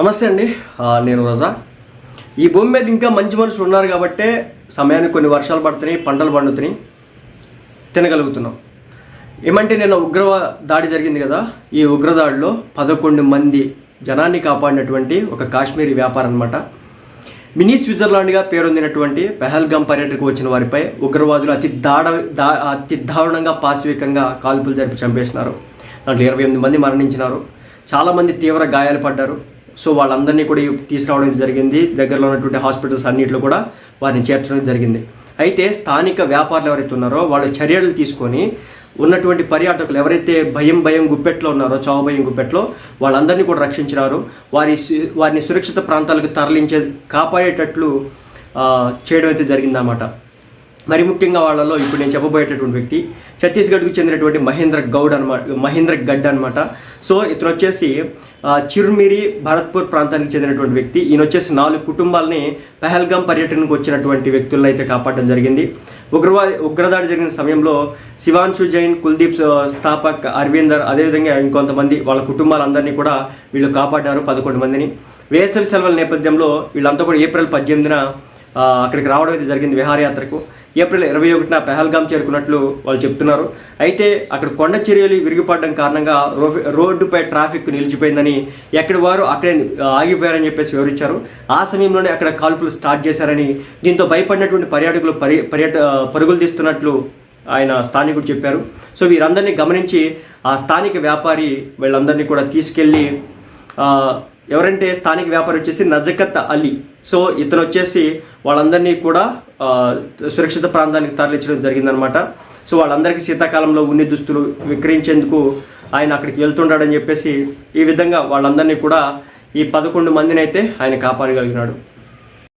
నమస్తే అండి. నేను రోజా. ఈ భూమి మీద ఇంకా మంచి మనుషులు ఉన్నారు కాబట్టే సమయానికి కొన్ని వర్షాలు పడుతున్నాయి పంటలు పండుతున్నాయి. తినగలుగుతున్నాం. ఏమంటే నిన్న ఉగ్ర దాడి జరిగింది కదా ఈ ఉగ్రదాడిలో పదకొండు మంది జనాన్ని కాపాడినటువంటి ఒక కాశ్మీరీ వ్యాపారం అనమాట మినీ స్విట్జర్లాండ్గా పేరొందినటువంటి పెహల్గామ్ పర్యటనకు వచ్చిన వారిపై ఉగ్రవాదులు అతి దాడ దా అతి దారుణంగా పాశవికంగా కాల్పులు జరిపి చంపేసినారు. దాంట్లో ఇరవై ఎనిమిది మంది మరణించినారు. చాలామంది తీవ్ర గాయాలు పడ్డారు. సో వాళ్ళందరినీ కూడా తీసుకురావడం జరిగింది. దగ్గరలో ఉన్నటువంటి హాస్పిటల్స్ అన్నింటిలో కూడా వారిని చేర్చడం జరిగింది. అయితే స్థానిక వ్యాపారులు ఎవరైతే ఉన్నారో వాళ్ళు చర్యలు తీసుకొని ఉన్నటువంటి పర్యాటకులు ఎవరైతే భయం భయం గుప్పెట్లో ఉన్నారో చావు భయం గుప్పెట్లో వాళ్ళందరినీ కూడా రక్షించినారు. వారి సు- వారిని సురక్షిత ప్రాంతాలకు తరలించే కాపాడేటట్లు చేయడం అయితే జరిగిందన్నమాట. మరి ముఖ్యంగా వాళ్ళలో ఇప్పుడు నేను చెప్పబోయేటటువంటి వ్యక్తి ఛత్తీస్గఢ్కు చెందినటువంటి మహేంద్ర గౌడ్ అనమాట మహేంద్ర గడ్ అనమాట సో ఇతను వచ్చేసి చిరుమిరి భరత్పూర్ ప్రాంతానికి చెందినటువంటి వ్యక్తి. ఈయన వచ్చేసి నాలుగు కుటుంబాలని పెహల్గాం పర్యటనకు వచ్చినటువంటి వ్యక్తులను అయితే కాపాడడం జరిగింది. ఉగ్రవా ఉగ్రదాడి జరిగిన సమయంలో శివాంశు జైన్ కుల్దీప్ స్థాపక్ అరవిందర్ అదేవిధంగా ఇంకొంతమంది వాళ్ళ కుటుంబాలందరినీ కూడా వీళ్ళు కాపాడారు పదకొండు మందిని. వేసవి సెలవుల నేపథ్యంలో వీళ్ళంతా కూడా ఏప్రిల్ పద్దెనిమిదిన అక్కడికి రావడం అయితే జరిగింది విహారయాత్రకు. ఏప్రిల్ ఇరవై ఒకటిన పెహల్గాం చేరుకున్నట్లు వాళ్ళు చెప్తున్నారు. అయితే అక్కడ కొండ చర్యలు విరిగిపడడం కారణంగా రోడ్డుపై ట్రాఫిక్ నిలిచిపోయిందని ఎక్కడి వారు అక్కడే ఆగిపోయారని చెప్పేసి వివరించారు. ఆ సమయంలోనే అక్కడ కాల్పులు స్టార్ట్ చేశారని దీంతో భయపడినటువంటి పర్యాటకులు పరి పర్యట పరుగులు తీస్తున్నట్లు ఆయన స్థానికుడు చెప్పారు. సో వీరందరినీ గమనించి ఆ స్థానిక వ్యాపారి వీళ్ళందరినీ కూడా తీసుకెళ్ళి ఎవరంటే స్థానిక వ్యాపారి వచ్చేసి నజకత్ అలీ. సో ఇతను వచ్చేసి వాళ్ళందరినీ కూడా సురక్షిత ప్రాంతానికి తరలించడం జరిగిందనమాట సో వాళ్ళందరికీ శీతాకాలంలో ఉన్ని దుస్తులు విక్రయించేందుకు ఆయన అక్కడికి వెళ్తుంటాడని చెప్పేసి ఈ విధంగా వాళ్ళందరినీ కూడా ఈ పదకొండు మందిని అయితే ఆయన కాపాడగలిగినాడు.